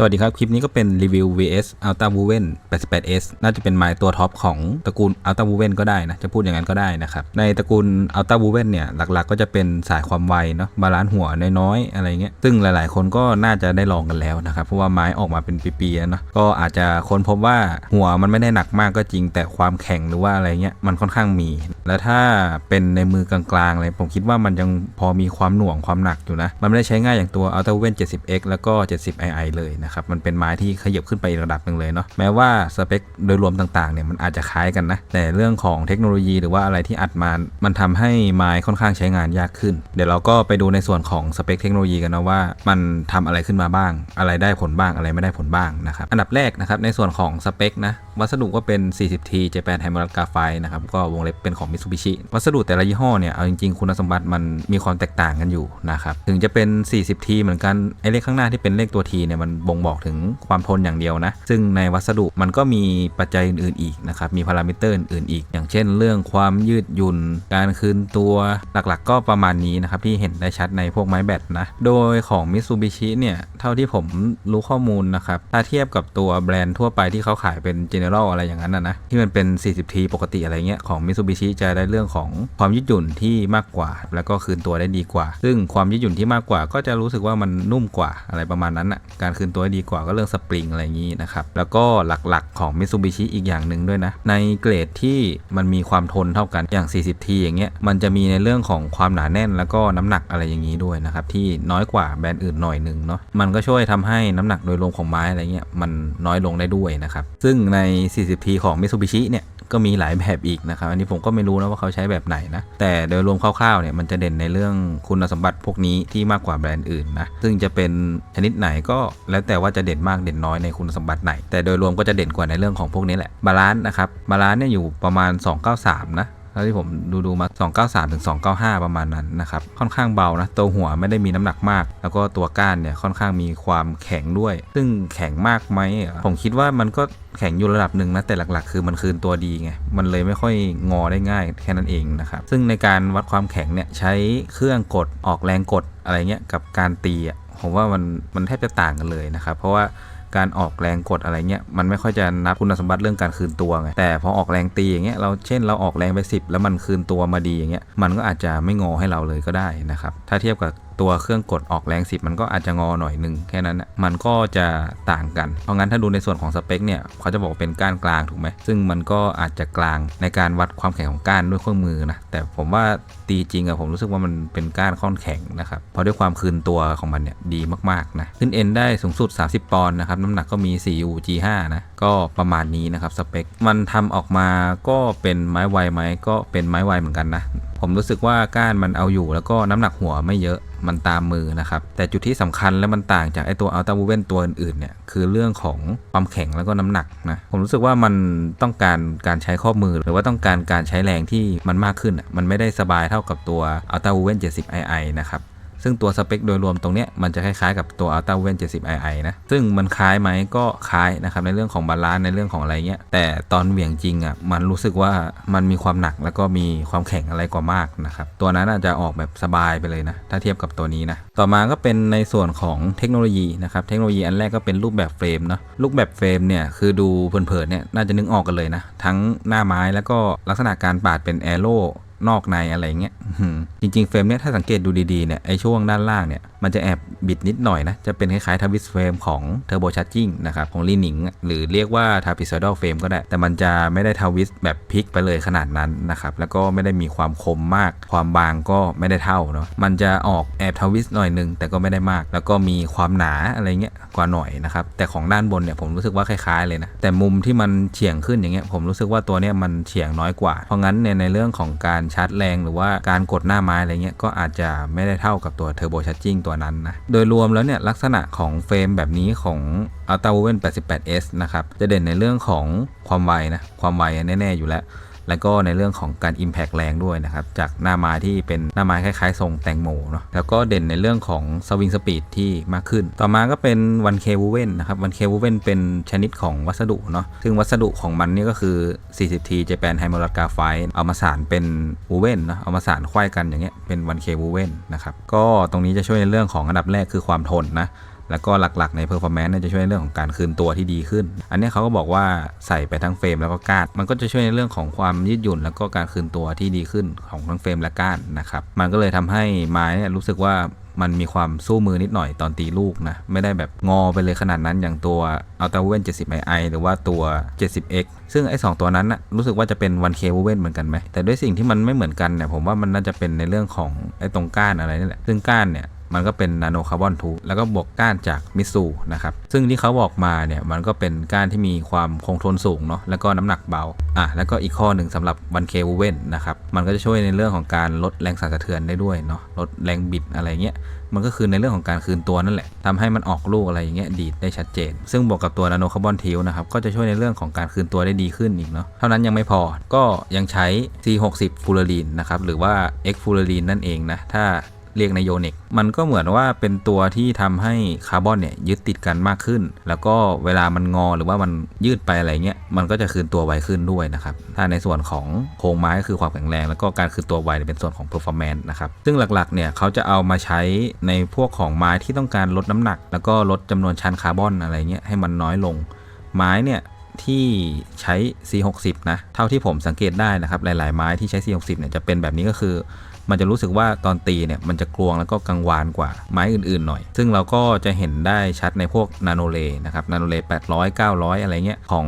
สวัสดีครับ คลิปนี้ก็เป็นรีวิว vs Alta Woven 88s น่าจะเป็นไม้ตัวท็อปของตระกูล Alta Woven ก็ได้นะ จะพูดอย่างนั้นก็ได้นะครับ ในตระกูล Alta Woven เนี่ย หลักๆ ก็จะเป็นสายความไวเนาะบาลานซ์หัวน้อยๆ อะไรเงี้ย ซึ่งหลายๆ คนก็น่าจะได้ลองกันแล้วนะครับ เพราะว่าไม้ออกมาเป็นปีๆเนาะก็อาจจะค้นพบว่าหัวมันไม่ได้หนักมากก็จริง แต่ความแข็งหรือว่าอะไรเงี้ยมันค่อนข้างมี แล้วถ้าเป็นในมือกลางๆเลยผมคิดว่ามันยังพอมีความหน่วงความหนักอยู่นะมันไม่ได้ใช้ง่ายอย่างตัว Alta Woven 70x แล้วก็ 70ii เลยนะครับมันเป็นไม้ที่ขยับขึ้นไปอีกระดับหนึ่งเลยเนาะแม้ว่าสเปคโดยรวมต่างๆเนี่ยมันอาจจะคล้ายกันนะแต่เรื่องของเทคโนโลยีหรือว่าอะไรที่อัดมามันทำให้ไม้ค่อนข้างใช้งานยากขึ้น เดี๋ยวเราก็ไปดูในส่วนของสเปคเทคโนโลยีกันนะว่ามันทำอะไรขึ้นมาบ้าง อะไรได้ผลบ้างอะไรไม่ได้ผลบ้างนะครับอันดับแรกนะครับในส่วนของสเปคนะวัสดุก็เป็น 40T Japan Emerald Graphite นะครับก็วงเล็บเป็นของ Mitsubishi วัสดุแต่ละยี่ห้อเนี่ยเอาจริงๆ คุณสมบัติมันมีความแตกต่างกันอยู่นะครับถึงจะเป็น 40T เหมือนกันไอเลขข้างหน้าที่เป็นเลขตัว T เนี่ยมันบ่งบอกถึงความทนอย่างเดียวนะ ซึ่งในวัสดุมันก็มีปัจจัยอื่นๆอีกนะครับ มีพารามิเตอร์อื่นๆอีก อย่างเช่น เรื่องความยืดหยุ่น การคืนตัว หลักๆ ก็ประมาณนี้นะครับที่เห็นได้ชัดในพวกไม้แบตนะ โดยของ Mitsubishi เนี่ย เท่าที่ผมรู้ข้อมูลนะครับ ถ้าเทียบกับตัวแบรนด์ทั่วไปที่เขาขายเป็น General อะไรอย่างนั้นนะนะที่มันเป็น 40T ปกติอะไรเงี้ย ของ Mitsubishi จะได้เรื่องของความยืดหยุ่นที่มากกว่า แล้วก็คืนตัวได้ดีกว่า ซึ่งความยืดหยุ่นที่มากกว่าก็จะรู้สึกว่ามันนุ่มกว่าอะไรประมาณนั้นอะ การคืนตัวด้ดีกว่าก็เรื่องสปริงอะไรอย่างนี้นะครับ แล้วก็หลักๆของ Mitsubishi อีกอย่างหนึ่งด้วยนะ ในเกรดที่มันมีความทนเท่ากันอย่าง 40T อย่างเงี้ยมันจะมีในเรื่องของความหนาแน่นแล้วก็น้ำหนักอะไรอย่างนี้ด้วยนะครับ ที่น้อยกว่าแบรนด์อื่นหน่อยหนึ่งเนาะมันก็ช่วยทำให้น้ำหนักโดยรวมของไม้อะไรเงี้ยมันน้อยลงได้ด้วยนะครับซึ่งใน 40T ของ Mitsubishi เนี่ย ก็มีหลายแบบอีกนะครับอันนี้ผมก็ไม่รู้นะว่าเขาใช้แบบไหนนะแต่โดยรวมคร่าวๆเนี่ยมันจะเด่นในเรื่องคุณสมบัติพวกนี้ที่มากกว่าแบรนด์อื่นนะซึ่งจะเป็นชนิดไหนก็แล้วแต่ว่าจะเด่นมากเด่นน้อยในคุณสมบัติไหน แต่โดยรวมก็จะเด่นกว่าในเรื่องของพวกนี้แหละบาลานซ์นะครับบาลานซ์เนี่ยอยู่ประมาณ 293นะ เท่าที่ผมดูดูมา 293ถึง295 ประมาณนั้นนะครับ ค่อนข้างเบานะ ตัวหัวไม่ได้มีน้ำหนักมาก แล้วก็ตัวก้านเนี่ยค่อนข้างมีความแข็งด้วย ซึ่งแข็งมากไหมผมคิดว่ามันก็แข็งอยู่ระดับหนึ่งนะ แต่หลักๆ คือมันคืนตัวดีไง มันเลยไม่ค่อยงอได้ง่ายแค่นั้นเองนะครับ ซึ่งในการวัดความแข็งเนี่ยใช้เครื่องกดออกแรงกดอะไรเงี้ยกับการตีผมว่ามันมันแทบจะต่างกันเลยนะครับ เพราะว่า การออกแรงกดอะไรเงี้ยมันไม่ค่อยจะนับคุณสมบัติเรื่องการคืนตัวไงแต่พอออกแรงตีอย่างเงี้ยเราเช่นเราออกแรงไป 10 แล้วมันคืนตัวมาดีอย่างเงี้ยมันก็อาจจะไม่งอให้เราเลยก็ได้นะครับถ้าเทียบกับ ตัวเครื่องกดออกแรง 10 มันก็อาจจะงอหน่อยหนึ่งแค่นั้นนะมันก็จะต่างกัน เพราะงั้นถ้าดูในส่วนของสเปคเนี่ยเขาจะบอกเป็นก้านกลางถูกไหม ซึ่งมันก็อาจจะกลางในการวัดความแข็งของก้านด้วยเครื่องมือนะ แต่ผมว่าตีจริงอะผมรู้สึกว่ามันเป็นก้านค่อนแข็งนะครับ เพราะด้วยความคืนตัวของมันเนี่ยดีมากๆนะ ขึ้นเอ็นได้สูงสุด 30 ปอนด์นะครับ น้ำหนักก็มี 4U G5 นะ ก็ประมาณนี้นะครับสเปค มันทำออกมาก็เป็นไม้ไวไหมก็เป็นไม้ไวเหมือนกันนะ ผมรู้สึกว่าก้านมันเอาอยู่แล้วก็น้ำหนักหัวไม่เยอะมันตามมือนะครับ แต่จุดที่สำคัญและมันต่างจากไอตัวอัลต้าบูเวนตัวอื่นๆเนี่ยคือเรื่องของความแข็งแล้วก็น้ำหนักนะผมรู้สึกว่ามันต้องการการใช้ข้อมือ หรือว่าต้องการการใช้แรงที่มันมากขึ้นอะมันไม่ได้สบายเท่ากับตัวอัลต้าบูเวน70 i นะครับ ซึ่งตัวสเปคโดยรวมตรงเนี้ยมันจะคล้ายๆกับตัว Alta w e n 70ii นะ ซึ่งมันคล้ายไหมก็คล้ายนะครับในเรื่องของบาลานซ์ในเรื่องของอะไรเงี้ย แต่ตอนเหวี่ยงจริงอะมันรู้สึกว่ามันมีความหนักแล้วก็มีความแข็งอะไรกว่ามากนะครับ ตัวนั้นอาจจะออกแบบสบายไปเลยนะ ถ้าเทียบกับตัวนี้นะ ต่อมาก็เป็นในส่วนของเทคโนโลยีนะครับ เทคโนโลยีอันแรกก็เป็นรูปแบบเฟรมเนาะ รูปแบบเฟรมเนี่ยคือดูเพลินๆเนี่ยน่าจะนึกออกกันเลยนะ ทั้งหน้าไม้แล้วก็ลักษณะการปาดเป็นแอโร่ นอกในอะไรเงี้ยจริงๆเฟรมเนี้ยถ้าสังเกตดูดีๆเนี่ยไอช่วงด้านล่างเนี่ยมันจะแอบบิดนิดหน่อยนะ จะเป็นคล้ายๆทวิสเฟรมของเทอร์โบชาร์จิ่งนะครับของลีนิงหรือเรียกว่าทาพิซดอลเฟรมก็ได้ แต่มันจะไม่ได้ทวิสแบบพลิกไปเลยขนาดนั้นนะครับ แล้วก็ไม่ได้มีความคมมาก ความบางก็ไม่ได้เท่าเนาะมันจะออกแอบทวิสหน่อยนึงแต่ก็ไม่ได้มาก แล้วก็มีความหนาอะไรเงี้ยกว่าหน่อยนะครับแต่ของด้านบนเนี่ยผมรู้สึกว่าคล้ายๆเลยนะแต่มุมที่มันเฉียงขึ้นอย่างเงี้ยผมรู้สึกว่าตัวเนี้ยมันเฉียงน้อยกว่าเพราะงั้นในในเรื่องของการชาร์จแรงหรือว่าการกดหน้าไม้อะไรเงี้ยก็อาจจะไม่ได้เท่ากับตัวเทอร์โบชาร์จิ่งตัวนั้นนะ โดยรวมแล้วเนี่ยลักษณะของเฟรมแบบนี้ของ Alta w o v e n 88s นะครับ จะเด่นในเรื่องของความไวนะ ความไวแน่ๆอยู่แล้ว แล้วก็ในเรื่องของการ Impact แรงด้วยนะครับ จากหน้าไม้ที่เป็นหน้าไม้คล้ายๆ ทรงแตงโมเนาะแล้วก็เด่นในเรื่องของ Swing Speed ที่มากขึ้น ต่อมาก็เป็น 1K Woven นนะครับ 1K Woven เวนเป็นชนิดของวัสดุเนาะซึ่งวัสดุของมันนี่ก็คือ 40T Japan Emerald Graphite เอามาสานเป็น Woven เนาะเอามาสานควายกันอย่างเงี้ยเป็น 1K Woven นะครับก็ตรงนี้จะช่วยในเรื่องของอันดับแรกคือความทนนะ แล้วก็หลักๆใน performance เนี่ยจะช่วยในเรื่องของการคืนตัวที่ดีขึ้น อันนี้เขาก็บอกว่าใส่ไปทั้งเฟรมแล้วก็ก้าน มันก็จะช่วยในเรื่องของความยืดหยุ่น แล้วก็การคืนตัวที่ดีขึ้นของทั้งเฟรมและก้านนะครับ มันก็เลยทำให้ไม้เนี่ยรู้สึกว่ามันมีความสู้มือนิดหน่อยตอนตีลูกนะ ไม่ได้แบบงอไปเลยขนาดนั้นอย่างตัว Ultra Woven 70 i หรือว่าตัว 70x ซึ่งไอ้สองตัวนั้นนะรู้สึกว่าจะเป็น 1K Woven เหมือนกันไหมแต่ด้วยสิ่งที่มันไม่เหมือนกันเนี่ยผมว่ามันน่าจะเป็นในเรื่องของไอ้ตรงก้านอะไรนี่แหละซึ่งก้านเนี่ย มันก็เป็นนาโนคาร์บอนทูแล้วก็บวกก้านจากมิสูนะครับซึ่งที่เขาบอกมาเนี่ยมันก็เป็นก้านที่มีความคงทนสูงเนาะแล้วก็น้ำหนักเบาอะแล้วก็อีกข้อหนึ่งสำหรับวันเควูเวนนะครับมันก็จะช่วยในเรื่องของการลดแรงสั่นสะเทือนได้ด้วยเนาะลดแรงบิดอะไรเงี้ยมันก็คือในเรื่องของการคืนตัวนั่นแหละทำให้มันออกลูกอะไรอย่างเงี้ยดีดได้ชัดเจน ซึ่งบวกกับตัวนาโนคาร์บอนทิวนะครับก็จะช่วยในเรื่องของการคืนตัวได้ดีขึ้นอีกเนาะเท่านั้นยังไม่พอก็ยังใช้ C60 ฟูลารีนนะครับหรือว่า X ฟูลารีนนั่นเองนะถ้า เรียกในโยนิกมันก็เหมือนว่าเป็นตัวที่ทำให้คาร์บอนเนี่ยยึดติดกันมากขึ้น แล้วก็เวลามันงอหรือว่ามันยืดไปอะไรเงี้ยมันก็จะคืนตัวไวขึ้นด้วยนะครับถ้าในส่วนของโครงไม้ก็คือความแข็งแรง แล้วก็การคืนตัวไวเป็นส่วนของ performance นะครับซึ่งหลักๆเนี่ยเขาจะเอามาใช้ในพวกของไม้ที่ต้องการลดน้ำหนัก แล้วก็ลดจำนวนชั้นคาร์บอนอะไรเงี้ยให้มันน้อยลง ไม้เนี่ยที่ใช้ C60 นะ เท่าที่ผมสังเกตได้นะครับ หลาย ๆ ไม้ที่ใช้ C60 เนี่ยจะเป็นแบบนี้ก็คือ มันจะรู้สึกว่าตอนตีเนี่ยมันจะกลวงแล้วก็กังวานกว่าไม้อื่นๆหน่อย ซึ่งเราก็จะเห็นได้ชัดในพวกนาโนเลนะครับนาโนเล800 900 อะไรเงี้ยของ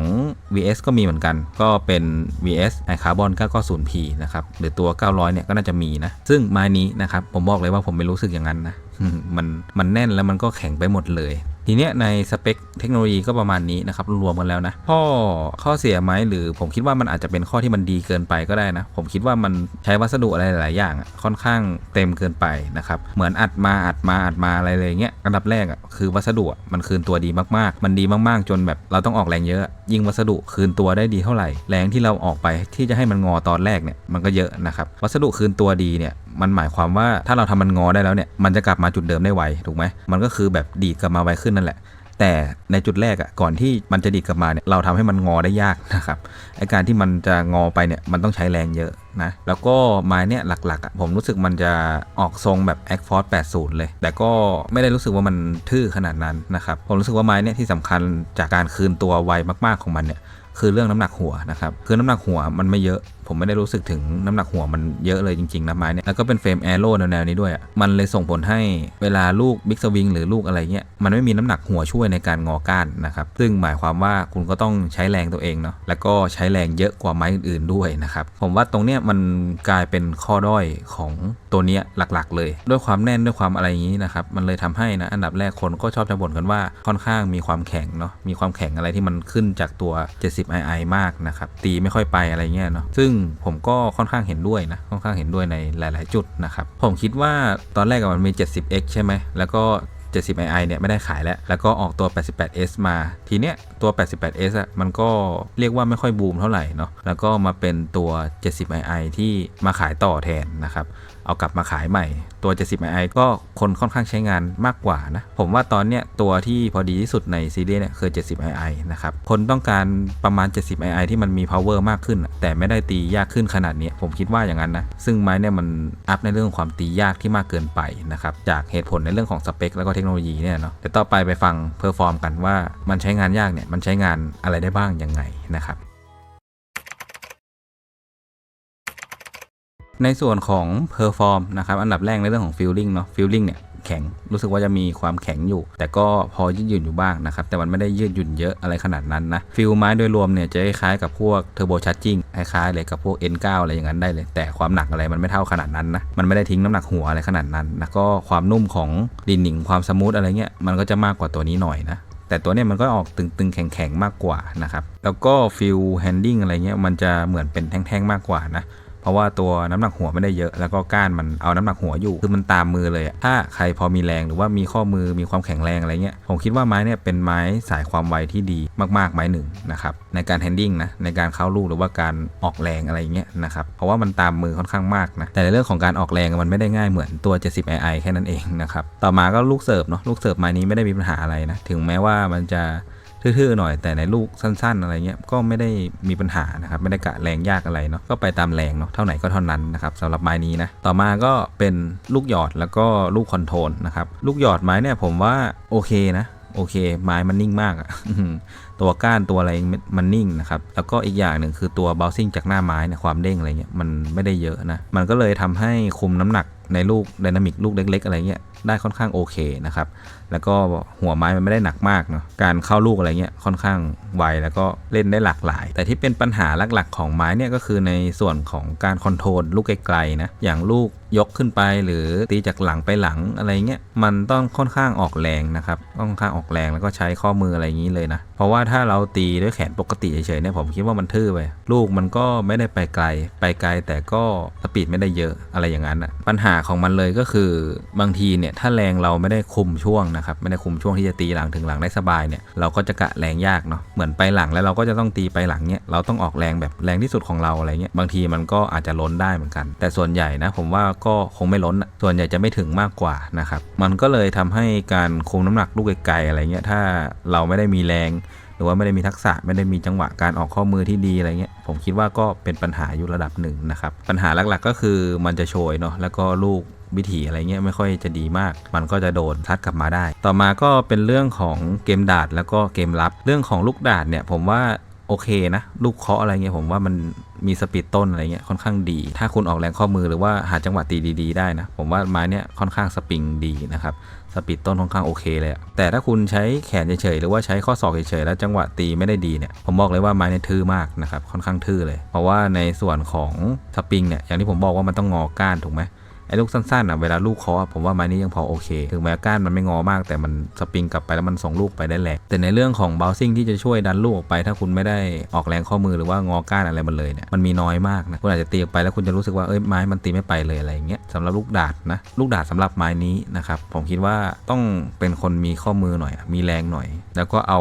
VS ก็มีเหมือนกัน ก็เป็น VS ไอคาร์บอน 990P นะครับหรือตัว 900 เนี่ยก็น่าจะมีนะ ซึ่งไม้นี้นะครับผมบอกเลยว่าผมไม่รู้สึกอย่างนั้นนะมันมันแน่นแล้วมันก็แข็งไปหมดเลย ทีเนี้ยในสเปคเทคโนโลยีก็ประมาณนี้นะครับรวมกันแล้วนะข้อข้อเสียไหมหรือผมคิดว่ามันอาจจะเป็นข้อที่มันดีเกินไปก็ได้นะ ผมคิดว่ามันใช้วัสดุอะไรหลายอย่างค่อนข้างเต็มเกินไปนะครับเหมือนอัดมาอัดมาอัดมาอะไรเลยเงี้ยอันดับแรกอะคือวัสดุมันคืนตัวดีมากๆ มันดีมากๆ จนแบบเราต้องออกแรงเยอะ ยิ่งวัสดุคืนตัวได้ดีเท่าไหร่ แรงที่เราออกไปที่จะให้มันงอตอนแรกเนี่ยมันก็เยอะนะครับวัสดุคืนตัวดีเนี่ยมันหมายความว่าถ้าเราทำมันงอได้แล้วเนี่ยมันจะกลับมาจุดเดิมได้ไวถูกไหมมันก็คือแบบดีดกลับมาไวขึ้นนั่นแหละ แต่ในจุดแรกอะ่ะก่อนที่มันจะดีดกลับมาเนี่ยเราทำให้มันงอได้ยากนะครับไอการที่มันจะงอไปเนี่ยมันต้องใช้แรงเยอะนะแล้วก็ไม้เนี่ยหลักๆอะ่ะผมรู้สึกมันจะออกทรงแบบ a c f o r c e 80 เลย แต่ก็ไม่ได้รู้สึกว่ามันทื่อขนาดนั้นนะครับผมรู้สึกว่าไม้เนี่ยที่สำคัญจากการคืนตัวไวมากๆของมันเนี่ยคือเรื่องน้ำหนักหัวนะครับคือน้ำหนักหัวมันไม่เยอะ ผมไม่ได้รู้สึกถึงน้ำหนักหัวมันเยอะเลยจริงๆนะไม้เนี่ยแล้วก็เป็นเฟรมแอโร่แนวๆนี้ด้วยอะมันเลยส่งผลให้เวลาลูกบิ๊กสวิงหรือลูกอะไรเงี้ยมันไม่มีน้ำหนักหัวช่วยในการงอก้านนะครับซึ่งหมายความว่าคุณก็ต้องใช้แรงตัวเองเนาะแล้วก็ใช้แรงเยอะกว่าไม้อื่นๆด้วยนะครับผมว่าตรงเนี้ยมันกลายเป็นข้อด้อยของตัวเนี้ยหลักๆ เลย ด้วยความแน่นด้วยความอะไรอย่างนี้นะครับมันเลยทำให้นะอันดับแรกคนก็ชอบจะบ่นกันว่าค่อนข้างมีความแข็งเนาะมีความแข็งอะไรที่มันขึ้นจากตัว 70 i มากนะครับตีไม่ค่อยไปอะไรเงี้ยเนาะซึ่งผมก็ค่อนข้างเห็นด้วยนะ ค่อนข้างเห็นด้วยในหลาย ๆ จุดนะครับ ผมคิดว่าตอนแรกมันมี 70x ใช่ไหม แล้วก็ 70 i เนี่ยไม่ได้ขายแล้ว แล้วก็ออกตัว 88s มา ทีเนี้ยตัว 88s อะ มันก็เรียกว่าไม่ค่อยบูมเท่าไหร่เนาะ แล้วก็มาเป็นตัว 70 i ที่มาขายต่อแทนนะครับเอากลับมาขายใหม่ ตัว 70 i ก็คนค่อนข้างใช้งานมากกว่านะ ผมว่าตอนเนี้ยตัวที่พอดีที่สุดในซีรีส์เนี่ยคือ 70 i นะครับ คนต้องการประมาณ 70 i ที่มันมี power มากขึ้น แต่ไม่ได้ตียากขึ้นขนาดนี้ ผมคิดว่าอย่างนั้นนะ ซึ่งไม้เนี่ยมันอัพในเรื่องของความตียากที่มากเกินไปนะครับ จากเหตุผลในเรื่องของสเปคแล้วก็เทคโนโลยีเนี่ยเนาะเดี๋ยวต่อไปไปฟังเพอร์ฟอร์มกันว่ามันใช้งานยากเนี่ยมันใช้งานอะไรได้บ้างยังไงนะครับ ในส่วนของ perform นะครับอันดับแรกในเรื่องของ feeling เนาะ feeling เนี่ยแข็งรู้สึกว่าจะมีความแข็งอยู่ แต่ก็พอยืดหยุ่นอยู่บ้างนะครับ แต่มันไม่ได้ยืดหยุ่นเยอะอะไรขนาดนั้นนะฟิลไม้โดยรวมเนี่ยจะคล้ายกับพวก turbo charging คล้ายๆเลยกับพวก N9 อะไรอย่างนั้นได้เลย แต่ความหนักอะไรมันไม่เท่าขนาดนั้นนะมันไม่ได้ทิ้งน้ำหนักหัวอะไรขนาดนั้นนะก็ความนุ่มของดินหนิงความสมูทอะไรเงี้ยมันก็จะมากกว่าตัวนี้หน่อยนะแต่ตัวเนี้ยมันก็ออกตึงๆ แข็งๆ มากกว่านะครับ แล้วก็ฟิลแฮนดิ้งอะไรเงี้ยมันจะเหมือนเป็นแท่งๆ มากกว่านะ เพราะว่าตัวน้ำหนักหัวไม่ได้เยอะ แล้วก็ก้านมันเอาน้ำหนักหัวอยู่ คือมันตามมือเลยถ้าใครพอมีแรงหรือว่ามีข้อมือมีความแข็งแรงอะไรเงี้ย ผมคิดว่าไม้เนี่ยเป็นไม้สายความไวที่ดีมากๆไม้หนึ่งนะครับ ในการแฮนดิ้งนะ ในการเข้าลูกหรือว่าการออกแรงอะไรเงี้ยนะครับ เพราะว่ามันตามมือค่อนข้างมากนะ แต่ในเรื่องของการออกแรงมันไม่ได้ง่ายเหมือนตัว 70 i แค่นั้นเองนะครับ ต่อมาก็ลูกเสิร์ฟเนาะ ลูกเสิร์ฟไม้นี้ไม่ได้มีปัญหาอะไรนะ ถึงแม้ว่ามันจะ ทื่อๆหน่อยแต่ในลูกสั้น ๆ อะไรเงี้ยก็ไม่ได้มีปัญหานะครับไม่ได้กะแรงยากอะไรเนาะก็ไปตามแรงเนาะเท่าไหนก็เท่านั้นนะครับสำหรับไม้นี้นะต่อมาก็เป็นลูกหยอดแล้วก็ลูกคอนโทรลนะครับลูกหยอดไม้เนี่ยผมว่าโอเคนะโอเค ไม้มันนิ่งมากอะตัวก้านตัวอะไรมันนิ่งนะครับ แล้วก็อีกอย่างหนึ่งคือตัวเบลซิ่งจากหน้าไม้เนี่ยความเด้งอะไรเงี้ยมันไม่ได้เยอะนะ มันก็เลยทำให้คุมน้ำหนักในลูกไดนามิกลูกเล็ก ๆ อะไรเงี้ย ได้ค่อนข้างโอเคนะครับ แล้วก็หัวไม้มันไม่ได้หนักมากเนาะ การเข้าลูกอะไรเงี้ยค่อนข้างไวแล้วก็เล่นได้หลากหลาย แต่ที่เป็นปัญหาหลักๆ ของไม้เนี่ยก็คือในส่วนของการคอนโทรลลูกไกลๆนะ อย่างลูก ยกขึ้นไปหรือตีจากหลังไปหลังอะไรเงี้ยมันต้องค่อนข้างออกแรงนะครับต้องค่อนข้างออกแรงแล้วก็ใช้ข้อมืออะไรอย่างนี้เลยนะเพราะว่าถ้าเราตีด้วยแขนปกติเฉยๆเนี่ยผมคิดว่ามันทื่อไปลูกมันก็ไม่ได้ไปไกล ไปไกลแต่ก็สปีดไม่ได้เยอะอะไรอย่างนั้นอะปัญหาของมันเลยก็คือบางทีเนี่ยถ้าแรงเราไม่ได้คุมช่วงนะครับไม่ได้คุมช่วงที่จะตีหลังถึงหลังได้สบายเนี่ยเราก็จะกะแรงยากเนาะเหมือนไปหลังแล้วเราก็จะต้องตีไปหลังเนี่ยเราต้องออกแรงแบบแรงที่สุดของเราอะไรเงี้ยบางทีมันก็อาจจะล้นได้เหมือนกัน แต่ส่วนใหญ่นะผมว่าก็คงไม่ล้นส่วนใหญ่จะไม่ถึงมากกว่านะครับมันก็เลยทำให้การคุมน้ำหนักลูกไกลๆอะไรเงี้ยถ้าเราไม่ได้มีแรง หรือว่าไม่ได้มีทักษะไม่ได้มีจังหวะการออกข้อมือที่ดีอะไรเงี้ยผมคิดว่าก็เป็นปัญหาอยู่ระดับหนึ่งนะครับปัญหาหลักๆ ก็คือมันจะโชยเนาะแล้วก็ลูกวิถีอะไรเงี้ยไม่ค่อยจะดีมาก มันก็จะโดนทัดกลับมาได้ ต่อมาก็เป็นเรื่องของเกมดาดแล้วก็เกมรับ เรื่องของลูกดาดเนี่ยผมว่า โอเคนะ ลูกเคาะอะไรเงี้ยผมว่ามันมีสปีดต้นอะไรเงี้ยค่อนข้างดี ถ้าคุณออกแรงข้อมือหรือว่าหาจังหวะตีดี ๆ ได้นะ ผมว่าไม้เนี่ยค่อนข้างสปริงดีนะครับสปีดต้นค่อนข้างโอเคเลยแต่ถ้าคุณใช้แขนเฉยๆหรือว่าใช้ข้อศอกเฉยๆแล้วจังหวะตีไม่ได้ดีเนี่ยผมบอกเลยว่าไม้เนี่ยทื่อมากนะครับค่อนข้างทื่อเลย เพราะว่าในส่วนของสปริงเนี่ยอย่างที่ผมบอกว่ามันต้องงอก้านถูกไหม ไอ้ลูกสั้นๆอะเวลาลูกเคาะผมว่าไม้นี้ยังพอโอเค ถึงแม้ก้านมันไม่งอมาก แต่มันสปริงกลับไปแล้วมันส่งลูกไปได้แรงแต่ในเรื่องของเบลซิ่งที่จะช่วยดันลูกออกไป ถ้าคุณไม่ได้ออกแรงข้อมือหรือว่างอก้านอะไรมันเลยเนี่ยมันมีน้อยมากนะคุณอาจจะตีออกไปแล้วคุณจะรู้สึกว่าเอ้ยไม้มันตีไม่ไปเลยอะไรอย่างเงี้ยสำหรับลูกดาดนะลูกดาดสำหรับไม้นี้นะครับผมคิดว่าต้องเป็นคนมีข้อมือหน่อย มีแรงหน่อย แล้วก็เอา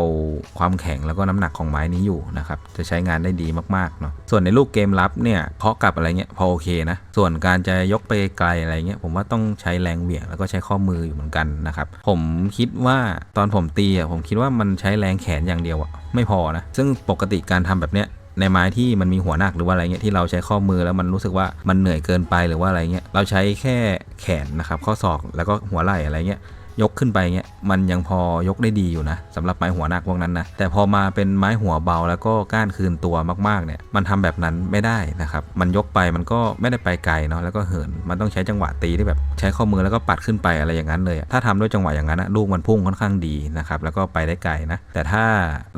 ความแข็งแล้วก็น้ำหนักของไม้นี้อยู่นะครับจะใช้งานได้ดีมากๆเนาะส่วนในลูกเกมรับเนี่ยเคาะกลับอะไรเงี้ยพอโอเคนะส่วนการจะยกไปไกลอะไรเงี้ยผมว่าต้องใช้แรงเหวี่ยงแล้วก็ใช้ข้อมืออยู่เหมือนกันนะครับ ผมคิดว่าตอนผมตีอะผมคิดว่ามันใช้แรงแขนอย่างเดียวอะไม่พอนะซึ่งปกติการทำแบบเนี้ยในไม้ที่มันมีหัวหนักหรือว่าอะไรเงี้ยที่เราใช้ข้อมือแล้วมันรู้สึกว่ามันเหนื่อยเกินไปหรือว่าอะไรเงี้ยเราใช้แค่แขนนะครับข้อศอกแล้วก็หัวไหล่อะไรเงี้ย ยกขึ้นไปเงี้ยมันยังพอยกได้ดีอยู่นะสำหรับไม้หัวหนักพวกนั้นนะแต่พอมาเป็นไม้หัวเบาแล้วก็ก้านคืนตัวมากๆเนี่ยมันทำแบบนั้นไม่ได้นะครับมันยกไปมันก็ไม่ได้ไปไกลเนาะแล้วก็เหินมันต้องใช้จังหวะตีที่แบบใช้ข้อมือแล้วก็ปัดขึ้นไปอะไรอย่างนั้นเลย ถ้าทำด้วยจังหวะอย่างนั้นนะลูกมันพุ่งค่อนข้างดีนะครับแล้วก็ไปได้ไกลนะแต่ถ้า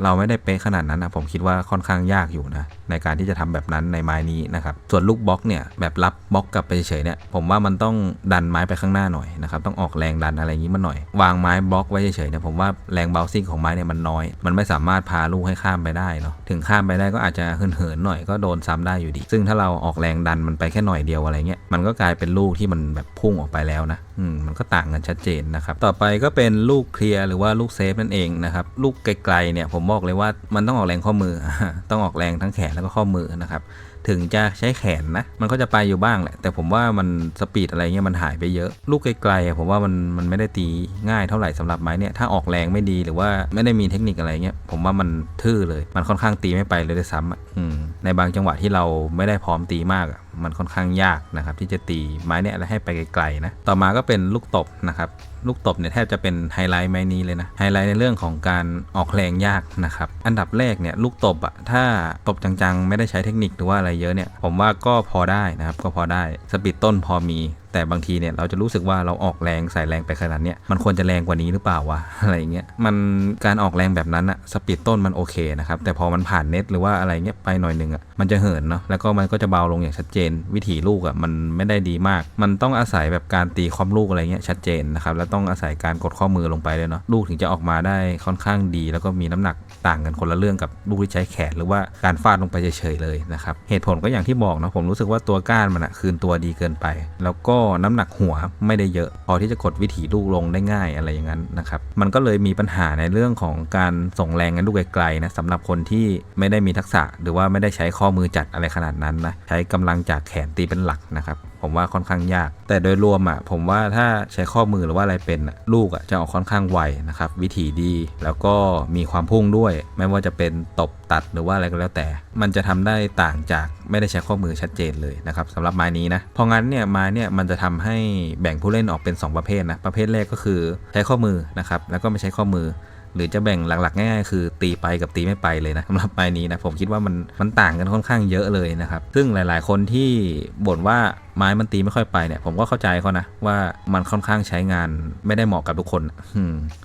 เราไม่ได้เป๊ะขนาดนั้นนะผมคิดว่าค่อนข้างยากอยู่นะในการที่จะทำแบบนั้นในไม้นี้นะครับส่วนลูกบล็อกเนี่ยแบบรับบล็อกกลับไปเฉยเนี่ยผมว่ามันต้องดันไม้ไปข้างหน้าหน่อยนะครับต้องออกแรงดันอะไรอย่างนี้มาหน่อยวางไม้บล็อกไว้เฉยๆเนี่ยผมว่าแรงเบลซิ่งของไม้เนี่ยมันน้อย มันไม่สามารถพาลูกให้ข้ามไปได้เนาะถึงข้ามไปได้ก็อาจจะเหินๆหน่อยก็โดนซ้ำได้อยู่ดี ซึ่งถ้าเราออกแรงดันมันไปแค่หน่อยเดียวอะไรเงี้ยมันก็กลายเป็นลูกที่มันแบบพุ่งออกไปแล้วนะอืมมันก็ต่างกันชัดเจนนะครับต่อไปก็เป็นลูกเคลียร์หรือว่าลูกเซฟนั่นเองนะครับลูกไกลๆเนี่ยผมบอกเลยว่ามันต้องออกแรงข้อมือ ต้องออกแรงทั้งแขนแล้วก็ข้อมือนะครับ ถึงจะใช้แขนนะ มันก็จะไปอยู่บ้างแหละ แต่ผมว่ามันสปีดอะไรเงี้ยมันหายไปเยอะ ลูกไกลๆผมว่ามันมันไม่ได้ตีง่ายเท่าไหร่สำหรับไม้เนี่ย ถ้าออกแรงไม่ดีหรือว่าไม่ได้มีเทคนิคอะไรเงี้ย ผมว่ามันทื่อเลย มันค่อนข้างตีไม่ไปเลยด้วยซ้ำอืมในบางจังหวะที่เราไม่ได้พร้อมตีมากอะมันค่อนข้างยากนะครับ ที่จะตีไม้เนี่ยแล้วให้ไปไกลๆนะต่อมาก็เป็นลูกตบนะครับลูกตบเนี่ยแทบจะเป็นไฮไลท์ไม้นี้เลยนะไฮไลท์ในเรื่องของการออกแรงยากนะครับอันดับแรกเนี่ยลูกตบอะถ้าตบจังๆ ไม่ได้ใช้เทคนิคหรือว่าอะไรเยอะเนี่ยผมว่าก็พอได้นะครับก็พอได้สปีดต้นพอมี แต่บางทีเนี่ยเราจะรู้สึกว่าเราออกแรงใส่แรงไปขนาดเนี้ยมันควรจะแรงกว่านี้หรือเปล่าวะอะไรเงี้ยมันการออกแรงแบบนั้นอะสปีดต้นมันโอเคนะครับแต่พอมันผ่านเน็ตหรือว่าอะไรเงี้ยไปหน่อยหนึ่งอะมันจะเหินเนาะแล้วก็มันก็จะเบาลงอย่างชัดเจน วิถีลูกอะมันไม่ได้ดีมาก มันต้องอาศัยแบบการตีความลูกอะไรเงี้ยชัดเจนนะครับแล้วต้องอาศัยการกดข้อมือลงไปเลยเนาะลูกถึงจะออกมาได้ค่อนข้างดี แล้วก็มีน้ำหนักต่างกันคนละเรื่องกับลูกที่ใช้แขนหรือว่าการฟาดลงไปเฉยๆเลยนะครับเหตุผลก็อย่างที่บอกนะผมรู้สึกว่าตัวก้านมันอะคืนตัวดีเกินไป แล้วก็น้ำหนักหัวไม่ได้เยอะ พอที่จะกดวิถีลูกลงได้ง่ายอะไรอย่างนั้นนะครับ มันก็เลยมีปัญหาในเรื่องของการส่งแรงกันลูกไกลๆนะสำหรับคนที่ไม่ได้มีทักษะ หรือว่าไม่ได้ใช้ข้อมือจัดอะไรขนาดนั้นนะใช้กำลังจากแขนตีเป็นหลักนะครับ ผมว่าค่อนข้างยาก แต่โดยรวมอะผมว่าถ้าใช้ข้อมือหรือว่าอะไรเป็นลูกอะจะออกค่อนข้างไวนะครับวิถีดีแล้วก็มีความพุ่งด้วย ไม่ว่าจะเป็นตบตัดหรือว่าอะไรก็แล้วแต่ มันจะทำได้ต่างจากไม่ได้ใช้ข้อมือชัดเจนเลยนะครับสำหรับไม้นี้นะเพราะงั้นเนี่ยไม้เนี่ยมันจะทำให้แบ่งผู้เล่นออกเป็น 2 ประเภทนะประเภทแรกก็คือใช้ข้อมือนะครับแล้วก็ไม่ใช้ข้อมือ หรือจะแบ่งหลักๆ ง่ายๆ คือตีไปกับตีไม่ไปเลยนะสำหรับไม้นี้นะผมคิดว่ามันมันต่างกันค่อนข้างเยอะเลยนะครับซึ่งหลายๆ คนที่บ่นว่าไม้มันตีไม่ค่อยไปเนี่ยผมก็เข้าใจเขานะว่ามันค่อนข้างใช้งานไม่ได้เหมาะกับทุกคน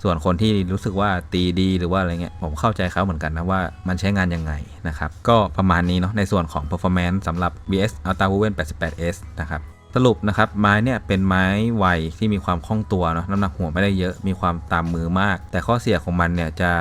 ส่วนคนที่รู้สึกว่าตีดีหรือว่าอะไรเงี้ยผมเข้าใจเขาเหมือนกันนะว่ามันใช้งานยังไงนะครับก็ประมาณนี้เนาะในส่วนของ performance สำหรับ VS Ultra Woven 88S นะครับ สรุปนะครับไม้เนี่ยเป็นไม้ไวที่มีความคล่องตัวเนาะน้ำหนักหัวไม่ได้เยอะมีความตามมือมาก แต่ข้อเสียของมันเนี่ยจะ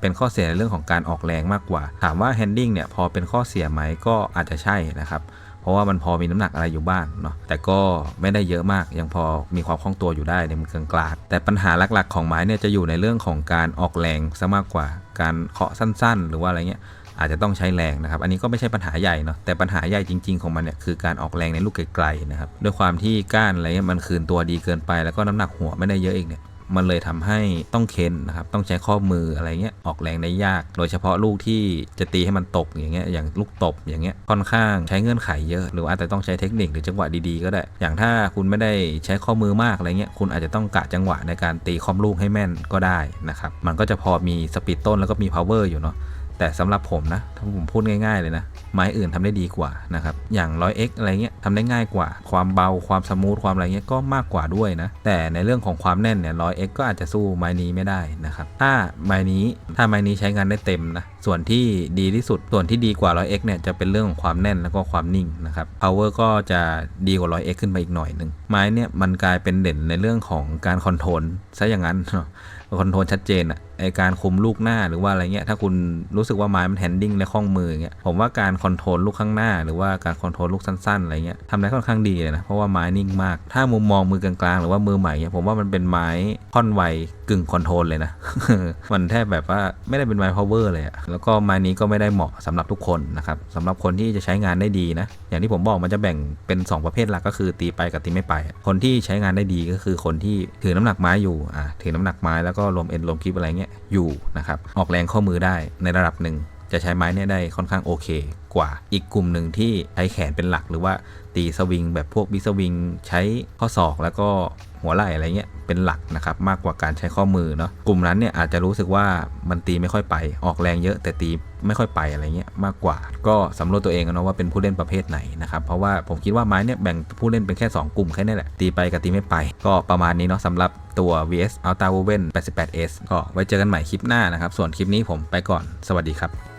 เป็นข้อเสียในเรื่องของการออกแรงมากกว่า ถามว่า handling เนี่ยพอเป็นข้อเสียไหมก็อาจจะใช่นะครับเพราะว่ามันพอมีน้ำหนักอะไรอยู่บ้างเนาะแต่ก็ไม่ได้เยอะมาก ยังพอมีความคล่องตัวอยู่ได้ในมือกลางๆแต่ปัญหาหลักๆ ของไม้เนี่ยจะอยู่ในเรื่องของการออกแรงซะมากกว่า การเคาะสั้น ๆ หรือว่าอะไรเงี้ย อาจจะต้องใช้แรงนะครับ อันนี้ก็ไม่ใช่ปัญหาใหญ่เนาะแต่ปัญหาใหญ่จริง ๆ ของมันเนี่ยคือการออกแรงในลูกไกลๆนะครับด้วยความที่ก้านอะไรเงี้ยมันคืนตัวดีเกินไป แล้วก็น้ำหนักหัวไม่ได้เยอะอีกเนี่ยมันเลยทำให้ต้องเค้นนะครับ ต้องใช้ข้อมืออะไรเงี้ย ออกแรงได้ยาก โดยเฉพาะลูกที่จะตีให้มันตกอย่างเงี้ย อย่างลูกตบอย่างเงี้ย ค่อนข้างใช้เงื่อนไขเยอะ หรือว่าอาจจะต้องใช้เทคนิคหรือจังหวะดีๆก็ได้ อย่างถ้าคุณไม่ได้ใช้ข้อมือมากอะไรเงี้ย คุณอาจจะต้องกะจังหวะในการตีคอมลูกให้แม่นก็ได้นะครับ มันก็จะพอมีสปีดต้นแล้วก็มี power อยู่เนาะ แต่สำหรับผมนะถ้าผมพูดง่ายๆเลยนะ ไม้อื่นทำได้ดีกว่านะครับ อย่าง 100x อะไรเงี้ยทำได้ง่ายกว่า ความเบาความสมูทความอะไรเงี้ยก็มากกว่าด้วยนะ แต่ในเรื่องของความแน่นเนี่ย 100x ก็อาจจะสู้ไม้นี้ไม่ได้นะครับ ถ้าไม้นี้ถ้าไม้นี้ใช้งานได้เต็มนะ ส่วนที่ดีที่สุด ส่วนที่ดีกว่า 100x เนี่ยจะเป็นเรื่องของความแน่นแล้วก็ความนิ่งนะครับ power ก็จะดีกว่า 100x ขึ้นไปอีกหน่อยหนึ่งไม้เนี่ยมันกลายเป็นเด่นในเรื่องของการคอนโทรลซะอย่างนั้นคอนโทรลชัดเจนอะ ไอการคุมลูกหน้าหรือว่าอะไรเงี้ยถ้าคุณรู้สึกว่าไม้มันแฮนดิ้งในคล่องมืออย่างเงี้ยผมว่าการคอนโทรลลูกข้างหน้า หรือว่าการคอนโทรลลูกสั้นๆอะไรเงี้ยทำได้ค่อนข้างดีเลยนะเพราะว่าไม้นิ่งมาก ถ้ามุมมองมือกลางๆ หรือว่ามือใหม่เนี่ยผมว่ามันเป็นไม้ค่อนไวกึ่งคอนโทรลเลยนะมันแทบแบบว่าไม่ได้เป็นไม้พาวเวอร์เลยอะแล้วก็ไม้นี้ก็ไม่ได้เหมาะสำหรับทุกคนนะครับสำหรับคนที่จะใช้งานได้ดีนะอย่างที่ผมบอกมันจะแบ่งเป็น 2 ประเภทหลักก็คือตีไปกับตีไม่ไป คนที่ใช้งานได้ดีก็คือคนที่ถือน้ำหนักไม้อยู่อ่าถือน้ำหนักไม้แล้วก็รวมเอ็นรวมคลิปอะไรเงี้ยอยู่นะครับออกแรงข้อมือได้ในระดับหนึ่ง จะใช้ไม้เนี่ยได้ค่อนข้างโอเค กว่าอีกกลุ่มหนึ่งที่ใช้แขนเป็นหลักหรือว่าตีสวิงแบบพวกบิสวิงใช้ข้อศอกแล้วก็ หัวไหล่อะไรเงี้ยเป็นหลักนะครับมากกว่าการใช้ข้อมือเนาะกลุ่มนั้นเนี่ยอาจจะรู้สึกว่ามันตีไม่ค่อยไป ออกแรงเยอะแต่ตีไม่ค่อยไปอะไรเงี้ยมากกว่า ก็สำรวจตัวเองนะว่าเป็นผู้เล่นประเภทไหนนะครับเพราะว่าผมคิดว่าไม้เนี่ยแบ่งผู้เล่นเป็นแค่ 2 กลุ่มแค่นี้แหละ ตีไปกับตีไม่ไป ก็ประมาณนี้เนาะสำหรับตัว VS Ultra Woven 88S ก็ไว้เจอกันใหม่คลิปหน้านะครับส่วนคลิปนี้ผมไปก่อนสวัสดีครับ